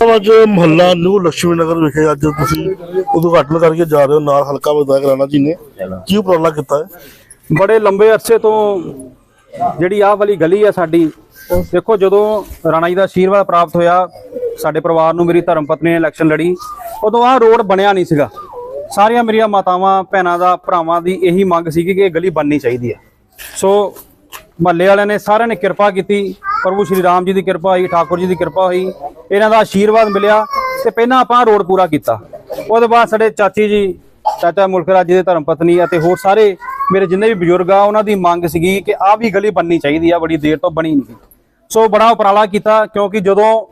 ਅੱਜ ਮਹੱਲਾ ਨਿਊ ਲక్ష్ਮੀ ਨਗਰ ਵਿਖੇ ਅੱਜ ਤੁਸੀਂ ਉਦਘਾਟਨ ਕਰਕੇ ਜਾ ਰਹੇ ਹੋ, ਨਾਲ ਹਲਕਾ ਵਿਧਾਇਕ ਰਾਣਾ ਜੀ ਨੇ। ਕੀ ਉਪਰਾਲਾ ਕੀਤਾ ਹੈ? ਬੜੇ ਲੰਬੇ ਅਰਸੇ ਤੋਂ ਜਿਹੜੀ ਆਹ ਵਾਲੀ ਗਲੀ ਆ ਸਾਡੀ, ਦੇਖੋ ਜਦੋਂ ਰਾਣਾ ਜੀ ਦਾ ਆਸ਼ੀਰਵਾਦ ਪ੍ਰਾਪਤ ਹੋਇਆ, ਸਾਡੇ ਪਰਿਵਾਰ ਨੂੰ ਮੇਰੀ ਧਰਮ ਪਤਨੀ ਨੇ ਇਲੈਕਸ਼ਨ ਲੜੀ, ਉਦੋਂ ਆਹ ਰੋਡ ਬਣਿਆ ਨਹੀਂ ਸੀਗਾ। ਸਾਰੀਆਂ ਮੇਰੀਆਂ ਮਾਤਾਵਾਂ, ਭੈਣਾਂ ਦਾ, ਭਰਾਵਾਂ ਦੀ ਇਹੀ ਮੰਗ ਸੀਗੀ ਕਿ ਇਹ ਗਲੀ ਬਣਨੀ ਚਾਹੀਦੀ ਹੈ। ਸੋ ਮਹੱਲੇ ਵਾਲਿਆਂ ਨੇ ਸਾਰਿਆਂ ਨੇ ਕਿਰਪਾ ਕੀਤੀ, ਪ੍ਰਭੂ ਸ਼੍ਰੀ ਰਾਮ ਜੀ ਦੀ ਕਿਰਪਾ ਹੋਈ, ਠਾਕੁਰ ਜੀ ਦੀ ਕਿਰਪਾ ਹੋਈ ਇਹਨਾਂ ਦਾ ਆਸ਼ੀਰਵਾਦ ਮਿਲਿਆ ਤੇ ਪਹਿਲਾਂ ਆਪਾਂ ਰੋਡ ਪੂਰਾ ਕੀਤਾ। ਉਹਦੇ ਬਾਅਦ ਸਾਡੇ ਚਾਚੀ ਜੀ, ਚਾਚਾ ਮੁਲਕਰਾਜ ਜੀ ਦੇ ਧਰਮ ਪਤਨੀ ਅਤੇ ਹੋਰ ਸਾਰੇ ਮੇਰੇ ਜਿੰਨੇ ਵੀ ਬਜ਼ੁਰਗ ਆ, ਉਹਨਾਂ ਦੀ ਮੰਗ ਸੀਗੀ ਕਿ ਆਹ ਵੀ ਗਲੀ ਬਣਨੀ ਚਾਹੀਦੀ ਆ, ਬੜੀ ਦੇਰ ਤੋਂ ਬਣੀ ਨਹੀਂ। ਸੋ ਬੜਾ ਉਪਰਾਲਾ ਕੀਤਾ ਕਿਉਂਕਿ ਜਦੋਂ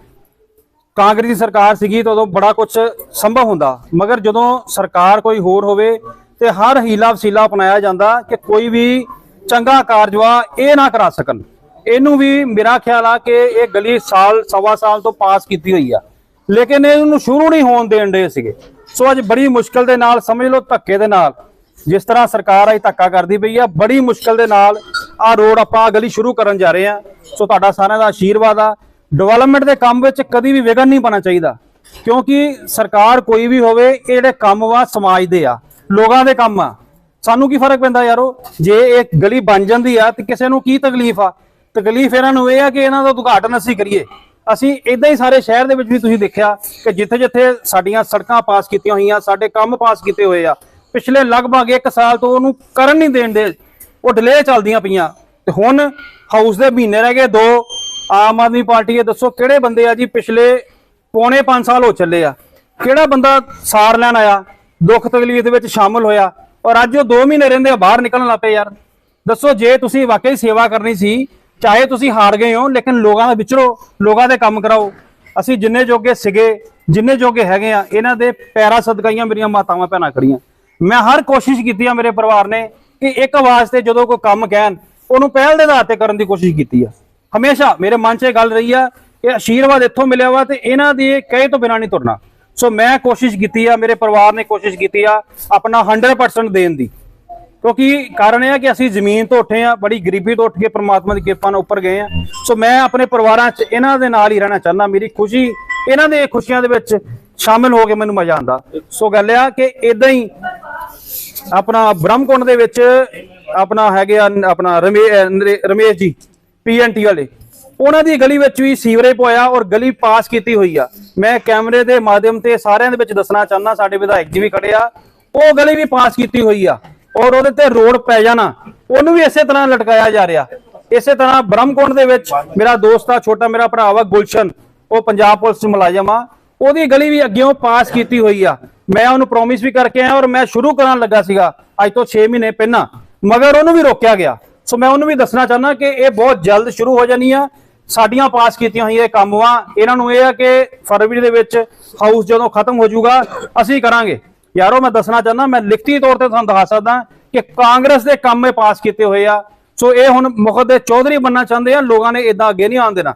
ਕਾਂਗਰਸ ਦੀ ਸਰਕਾਰ ਸੀਗੀ ਤਾਂ ਉਦੋਂ ਬੜਾ ਕੁਝ ਸੰਭਵ ਹੁੰਦਾ। ਮਗਰ ਜਦੋਂ ਸਰਕਾਰ ਕੋਈ ਹੋਰ ਹੋਵੇ ਤੇ ਹਰ ਹੀਲਾ ਵਸੀਲਾ ਅਪਣਾਇਆ ਜਾਂਦਾ ਕਿ ਕੋਈ ਵੀ ਚੰਗਾ ਕਾਰਜਵਾ ਇਹ ਨਾ ਕਰਾ ਸਕਣ। ਇਹਨੂੰ ਵੀ ਮੇਰਾ ਖਿਆਲ ਆ ਕਿ ਇਹ ਗਲੀ ਸਾਲ, ਸਵਾ ਸਾਲ ਤੋਂ ਪਾਸ ਕੀਤੀ ਹੋਈ ਆ। ਲੇਕਿਨ ਇਹਨੂੰ ਸ਼ੁਰੂ ਨਹੀਂ ਹੋਣ ਦੇਣ ਦੇ ਸੀਗੇ। ਸੋ ਅੱਜ ਬੜੀ ਮੁਸ਼ਕਲ ਦੇ ਨਾਲ, ਸਮਝ ਲਓ ਧੱਕੇ ਦੇ ਨਾਲ, ਜਿਸ ਤਰ੍ਹਾਂ ਸਰਕਾਰ ਅੱਜ ਧੱਕਾ ਕਰਦੀ ਪਈ ਆ, ਬੜੀ ਮੁਸ਼ਕਲ ਦੇ ਨਾਲ ਆ ਰੋਡ ਆਪਾਂ ਆਹ ਗਲੀ ਸ਼ੁਰੂ ਕਰਨ ਜਾ ਰਹੇ ਆ। ਸੋ ਤੁਹਾਡਾ ਸਾਰਿਆਂ ਦਾ ਆਸ਼ੀਰਵਾਦ ਆ। ਡਿਵੈਲਪਮੈਂਟ ਦੇ ਕੰਮ ਵਿੱਚ ਕਦੀ ਵੀ ਵਿਘਨ ਨਹੀਂ ਪਾਣਾ ਚਾਹੀਦਾ। ਕਿਉਂਕਿ ਸਰਕਾਰ ਕੋਈ ਵੀ ਹੋਵੇ, ਇਹ ਜਿਹੜੇ ਕੰਮ ਵਾ ਸਮਾਜ ਦੇ ਆ, ਲੋਕਾਂ ਦੇ ਕੰਮ ਆ। ਸਾਨੂੰ ਕੀ ਫ਼ਰਕ ਪੈਂਦਾ ਯਾਰੋ? ਜੇ ਇਹ ਗਲੀ ਬਣ ਜਾਂਦੀ ਆ ਤੇ ਕਿਸੇ ਨੂੰ ਕੀ ਤਕਲੀਫ ਆ? ਤਕਲੀਫ ਇਹਨਾਂ ਨੂੰ ਇਹ ਆ ਕਿ ਇਹਨਾਂ ਦਾ ਉਦਘਾਟਨ ਅਸੀਂ ਕਰੀਏ। ਅਸੀਂ ਇਦਾਂ ਹੀ ਸਾਰੇ ਸ਼ਹਿਰ ਦੇ ਵਿੱਚ ਵੀ ਤੁਸੀਂ ਦੇਖਿਆ ਕਿ ਜਿੱਥੇ ਜਿੱਥੇ ਸਾਡੀਆਂ ਸੜਕਾਂ ਪਾਸ ਕੀਤੀਆਂ ਹੋਈਆਂ, ਸਾਡੇ ਕੰਮ ਪਾਸ ਕੀਤੇ ਹੋਏ ਆ। ਪਿਛਲੇ ਲਗਭਗ 1 ਸਾਲ ਤੋਂ ਉਹਨੂੰ ਕਰਨ ਨਹੀਂ ਦੇਣ ਦੇ, ਉਹ ਡਿਲੇ ਚੱਲਦੀਆਂ ਪਈਆਂ। ਤੇ ਹੁਣ ਹਾਊਸ ਦੇ ਮਹੀਨੇ ਰਹਿ ਗਏ, ਦੋ ਆਮ ਆਦਮੀ ਪਾਰਟੀ ਇਹ ਦੱਸੋ ਕਿਹੜੇ ਬੰਦੇ ਆ ਜੀ ਪਿਛਲੇ ਪੌਣੇ 5 ਸਾਲ ਹੋ ਚੱਲੇ ਆ। ਕਿਹੜਾ ਬੰਦਾ ਸਾਰ ਲੈਣ ਆਇਆ, ਦੁੱਖ ਤਕਲੀਫ ਦੇ ਵਿੱਚ ਸ਼ਾਮਲ ਹੋਇਆ ਔਰ ਅੱਜ ਉਹ 2 ਮਹੀਨੇ ਰਹਿੰਦੇ ਆ, ਬਾਹਰ ਨਿਕਲਣ ਲੱਪੇ ਯਾਰ। ਦੱਸੋ ਜੇ ਤੁਸੀਂ ਵਾਕਈ ਸੇਵਾ ਕਰਨੀ ਸੀ ਚਾਹੇ ਤੁਸੀਂ ਹਾਰ ਗਏ ਹੋ, ਲੇਕਿਨ ਲੋਕਾਂ ਦਾ ਵਿਚਰੋ, ਲੋਕਾਂ ਦੇ ਕੰਮ ਕਰਾਓ। ਅਸੀਂ ਜਿੰਨੇ ਜੋਗੇ ਸਿਗੇ, ਜਿੰਨੇ ਜੋਗੇ ਹੈਗੇ ਆ, ਇਹਨਾਂ ਦੇ ਪੈਰਾ ਸਦਕਾਈਆਂ ਮੇਰੀਆਂ ਮਾਤਾਵਾਂ ਭੈਣਾਂ ਖੜੀਆਂ। ਮੈਂ ਹਰ ਕੋਸ਼ਿਸ਼ ਕੀਤੀ ਆ ਮੇਰੇ ਪਰਿਵਾਰ ਨੇ ਕਿ ਇੱਕ ਆਵਾਜ਼ ਤੇ ਜਦੋਂ ਕੋਈ ਕੰਮ ਕਹਿਣ, ਉਹਨੂੰ ਪਹਿਲ ਦੇ ਆਧਾਰ ਤੇ ਕਰਨ ਦੀ ਕੋਸ਼ਿਸ਼ ਕੀਤੀ ਆ। ਹਮੇਸ਼ਾ ਮੇਰੇ ਮਨ 'ਚ ਇਹ ਗੱਲ ਰਹੀ ਆ ਕਿ ਆਸ਼ੀਰਵਾਦ ਇੱਥੋਂ ਮਿਲਿਆ ਵਾ ਤੇ ਇਹਨਾਂ ਦੇ ਕਹੇ ਤੋਂ ਬਿਨਾਂ ਨਹੀਂ ਤੁਰਨਾ। ਸੋ ਮੈਂ ਕੋਸ਼ਿਸ਼ ਕੀਤੀ ਆ, ਮੇਰੇ ਪਰਿਵਾਰ ਨੇ ਕੋਸ਼ਿਸ਼ ਕੀਤੀ ਆ ਆਪਣਾ 100% ਦੇਣ ਦੀ। ਕਿਉਂਕਿ ਕਾਰਨ ਇਹ ਆ ਕਿ ਅਸੀਂ ਜ਼ਮੀਨ ਤੋਂ ਉੱਠੇ ਆ, ਬੜੀ ਗਰੀਬੀ ਤੋਂ ਉੱਠ ਕੇ ਪ੍ਰਮਾਤਮਾ ਦੀ ਕਿਰਪਾ ਨਾਲ ਉੱਪਰ ਗਏ ਆ। ਸੋ ਮੈਂ ਆਪਣੇ ਪਰਿਵਾਰਾਂ 'ਚ ਇਹਨਾਂ ਦੇ ਨਾਲ ਹੀ ਰਹਿਣਾ ਚਾਹੁੰਦਾ, ਮੇਰੀ ਖੁਸ਼ੀ ਇਹਨਾਂ ਦੇ ਖੁਸ਼ੀਆਂ ਦੇ ਵਿੱਚ ਸ਼ਾਮਿਲ ਹੋ ਕੇ ਮੈਨੂੰ ਮਜ਼ਾ ਆਉਂਦਾ। ਸੋ ਗੱਲ ਆ ਕਿ ਇਦਾਂ ਹੀ ਆਪਣਾ ਬ੍ਰਹਮਕੁੰਡ ਦੇ ਵਿੱਚ ਆਪਣਾ ਹੈਗੇ ਆ, ਆਪਣਾ ਰਮੇ- ਅਹ, ਨਰੇ- ਰਮੇਸ਼ ਜੀ ਪੀਐਨਟੀ ਵਾਲੇ। ਉਹਨਾਂ ਦੀ ਗਲੀ ਵਿੱਚ ਵੀ ਸੀਵਰੇਜ ਪੋਇਆ ਔਰ ਗਲੀ ਪਾਸ ਕੀਤੀ ਹੋਈ ਆ। ਮੈਂ ਕੈਮਰੇ ਦੇ ਮਾਧਿਅਮ ਤੇ ਸਾਰਿਆਂ ਦੇ ਵਿੱਚ ਦੱਸਣਾ ਚਾਹੁੰਦਾ, ਸਾਡੇ ਵਿਧਾਇਕ ਜੀ ਵੀ ਖੜੇ ਆ। ਉਹ ਗਲੀ ਵੀ ਪਾਸ ਕੀਤੀ ਹੋਈ ਆ। ਔਰ ਉਹਦੇ ਤੇ ਰੋਡ ਪੈ ਜਾਣਾ, ਉਹਨੂੰ ਵੀ ਇਸੇ ਤਰ੍ਹਾਂ ਲਟਕਾਇਆ ਜਾ ਰਿਹਾ। ਇਸੇ ਤਰ੍ਹਾਂ ਬ੍ਰਹਮਕੁੰਡ ਦੇ ਵਿੱਚ ਮੇਰਾ ਦੋਸਤ ਆ, ਛੋਟਾ ਮੇਰਾ ਭਰਾ ਵਾ, ਗੁਲਸ਼ਨ, ਉਹ ਪੰਜਾਬ ਪੁਲਿਸ ਮੁਲਾਜ਼ਮ ਆ। ਉਹਦੀ ਗਲੀ ਵੀ ਅੱਗੇੋਂ ਪਾਸ ਕੀਤੀ ਹੋਈ ਆ। ਮੈਂ ਉਹਨੂੰ ਪ੍ਰੋਮਿਸ ਵੀ ਕਰਕੇ ਆਇਆ ਔਰ ਮੈਂ ਸ਼ੁਰੂ ਕਰਨ ਲੱਗਾ ਸੀਗਾ, ਅੱਜ ਤੋਂ 6 ਮਹੀਨੇ ਪਹਿਲਾਂ। ਮਗਰ ਉਹਨੂੰ ਵੀ ਰੋਕਿਆ ਗਿਆ। ਸੋ ਮੈਂ ਉਹਨੂੰ ਵੀ ਦੱਸਣਾ ਚਾਹੁੰਦਾ ਕਿ ਇਹ ਬਹੁਤ ਜਲਦ ਸ਼ੁਰੂ ਹੋ ਜਾਣੀ ਆ। ਸਾਡੀਆਂ ਪਾਸ ਕੀਤੀਆਂ ਹੋਈਆਂ ਇਹ ਕੰਮ ਵਾ। ਇਹਨਾਂ ਨੂੰ ਇਹ ਆ ਕਿ ਫਰਵਰੀ ਦੇ ਵਿੱਚ ਹਾਊਸ ਜਦੋਂ ਖਤਮ ਹੋ ਜਾਊਗਾ, ਅਸੀਂ ਕਰਾਂਗੇ। ਯਾਰੋ, ਮੈਂ ਦੱਸਣਾ ਚਾਹੁੰਦਾ, ਮੈਂ ਲਿਖਤੀ ਤੌਰ ਤੇ ਤੁਹਾਨੂੰ ਦਿਖਾ ਸਕਦਾ ਕਿ ਕਾਂਗਰਸ ਦੇ ਕੰਮ ਇਹ ਪਾਸ ਕੀਤੇ ਹੋਏ ਆ। ਸੋ ਇਹ ਹੁਣ ਮੁਖਤ ਚੌਧਰੀ ਬੰਨਾ ਚਾਹੁੰਦੇ ਆ, ਲੋਕਾਂ ਨੇ ਇਦਾਂ ਅੱਗੇ ਨਹੀਂ ਆਉਣ ਦੇਣਾ।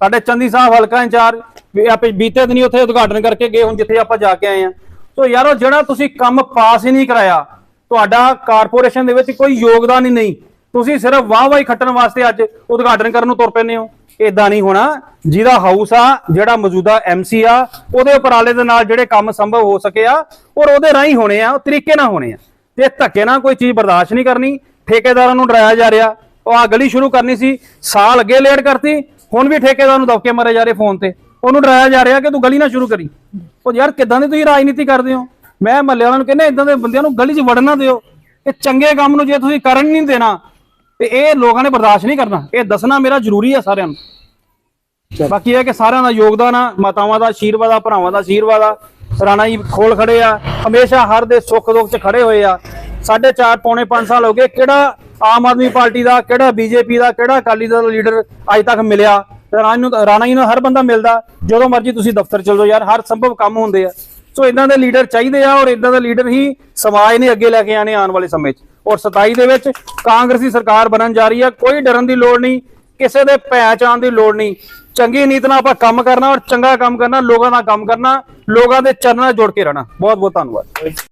ਸਾਡੇ ਚੰਦੀ ਸਾਹਿਬ ਹਲਕਾ ਇੰਚਾਰਜ, ਵੀ ਆਪੇ ਬੀਤੇ ਦਿਨੀ ਉੱਥੇ ਉਦਘਾਟਨ ਕਰਕੇ ਗਏ ਹੁਣ ਜਿੱਥੇ ਆਪਾਂ ਜਾ ਕੇ ਆਏ ਆ। ਸੋ ਯਾਰੋ, ਜਿਹੜਾ ਤੁਸੀਂ ਕੰਮ ਪਾਸ ਹੀ ਨਹੀਂ ਕਰਾਇਆ, ਤੁਹਾਡਾ ਕਾਰਪੋਰੇਸ਼ਨ ਦੇ ਵਿੱਚ ਕੋਈ ਯੋਗਦਾਨ ਹੀ ਨਹੀਂ। ਤੁਸੀਂ ਸਿਰਫ ਵਾਹ ਵਾਹੀ ਖੱਟਣ ਵਾਸਤੇ ਅੱਜ ਉਦਘਾਟਨ ਕਰਨ ਨੂੰ ਤੁਰ ਪੈਂਦੇ ਹੋ। ਇਦਾਂ ਨਹੀਂ ਹੋਣਾ। ਜਿਹਦਾ ਹਾਊਸ ਆ, ਜਿਹੜਾ ਮੌਜੂਦਾ ਐਮਸੀ ਆ, ਉਹਦੇ ਉਪਰਾਲੇ ਦੇ ਨਾਲ ਜਿਹੜੇ ਕੰਮ ਸੰਭਵ ਹੋ ਸਕੇ ਆ, ਔਰ ਉਹਦੇ ਰਾਹੀਂ ਹੋਣੇ ਆ, ਉਹ ਤਰੀਕੇ ਨਾਲ ਹੋਣੇ ਆ। ਤੇ ਧੱਕੇ ਨਾਲ ਕੋਈ ਚੀਜ਼ ਬਰਦਾਸ਼ਤ ਨਹੀਂ ਕਰਨੀ, ਠੇਕੇਦਾਰਾਂ ਨੂੰ ਡਰਾਇਆ ਜਾ ਰਿਹਾ। ਉਹ ਆ ਗਲੀ ਸ਼ੁਰੂ ਕਰਨੀ ਸੀ, ਸਾਲ ਅੱਗੇ ਲੇਟ ਕਰਤੀ, ਹੁਣ ਵੀ ਠੇਕੇਦਾਰ ਨੂੰ ਦਬਕੇ ਮਾਰੇ ਜਾ ਰਹੇ ਫੋਨ ਤੇ। ਉਹਨੂੰ ਡਰਾਇਆ ਜਾ ਰਿਹਾ ਕਿ ਤੂੰ ਗਲੀ ਨਾ ਸ਼ੁਰੂ ਕਰੀ। ਉਹ ਯਾਰ ਕਿਦਾਂ ਦੀ ਤੁਸੀਂ ਰਾਜਨੀਤੀ ਕਰਦੇ ਹੋ? ਮੈਂ ਮਹੱਲੇ ਵਾਲਿਆਂ ਨੂੰ ਕਹਿੰਦਾ ਇਦਾਂ ਦੇ ਬੰਦਿਆਂ ਨੂੰ ਗਲੀ 'ਚ ਵੜਨਾ ਦਿਓ। ਇਹ ਚੰਗੇ ਕੰਮ ਨੂੰ ਜੇ ਤੁਸੀਂ ਕਰਨ ਨਹੀਂ ਦੇਣਾ ਤੇ ਇਹ ਲੋਕਾਂ ਨੇ ਬਰਦਾਸ਼ਤ ਨਹੀਂ ਕਰਨਾ। ਇਹ ਦੱਸਣਾ ਮੇਰਾ ਜ਼ਰੂਰੀ ਆ ਸਾਰਿਆਂ ਨੂੰ। ਬਾਕੀ ਇਹ ਹੈ ਕਿ ਸਾਰਿਆਂ ਦਾ ਯੋਗਦਾਨ ਆ ਮਾਤਾਵਾਂ ਦਾ ਆਸ਼ੀਰਵਾਦ ਆ ਭਰਾਵਾਂ ਦਾ ਆਸ਼ੀਰਵਾਦ ਆ। ਰਾਣਾ ਜੀ ਖੋਲ ਖੜੇ ਆ ਹਮੇਸ਼ਾ ਹਰ ਦੇ ਸੁੱਖ ਦੁੱਖ 'ਚ ਖੜੇ ਹੋਏ ਆ। ਸਾਢੇ ਚਾਰ ਪੌਣੇ 5 ਸਾਲ ਹੋ ਗਏ ਕਿਹੜਾ ਆਮ ਆਦਮੀ ਪਾਰਟੀ ਦਾ ਕਿਹੜਾ ਬੀਜੇਪੀ ਦਾ ਕਿਹੜਾ ਅਕਾਲੀ ਦਲ ਦਾ ਲੀਡਰ ਅੱਜ ਤੱਕ ਮਿਲਿਆ? ਰਾਣਾ ਨੂੰ ਰਾਣਾ ਜੀ ਨੂੰ ਹਰ ਬੰਦਾ ਮਿਲਦਾ ਜਦੋਂ ਮਰਜ਼ੀ ਤੁਸੀਂ ਦਫ਼ਤਰ ਚਲ ਜਾਓ ਯਾਰ ਹਰ ਸੰਭਵ ਕੰਮ ਹੁੰਦੇ ਆ। ਸੋ ਇਦਾਂ ਦੇ ਲੀਡਰ ਚਾਹੀਦੇ ਆ ਔਰ ਇਦਾਂ ਦੇ ਲੀਡਰ ਹੀ ਸਮਾਜ ਨੇ ਅੱਗੇ ਲੈ ਕੇ ਆਣੇ ਆਉਣ ਵਾਲੇ ਸਮੇਂ 'ਚ। ਔਰ 27 ਦੇ ਵਿੱਚ ਕਾਂਗਰਸੀ ਸਰਕਾਰ ਬਣਨ ਜਾ ਰਹੀ ਹੈ। ਕੋਈ ਡਰਨ ਦੀ ਲੋੜ ਨਹੀਂ, ਕਿਸੇ ਦੇ ਭੈ ਚਾਣ ਦੀ ਲੋੜ ਨਹੀਂ। ਚੰਗੀ ਨੀਤ ਨਾਲ ਆਪਾਂ ਕੰਮ ਕਰਨਾ ਔਰ ਚੰਗਾ ਕੰਮ ਕਰਨਾ, ਲੋਕਾਂ ਦਾ ਕੰਮ ਕਰਨਾ, ਲੋਕਾਂ ਦੇ ਚਰਨਾਂ ਜੁੜ ਕੇ ਰਹਿਣਾ। ਬਹੁਤ ਬਹੁਤ ਧੰਨਵਾਦ।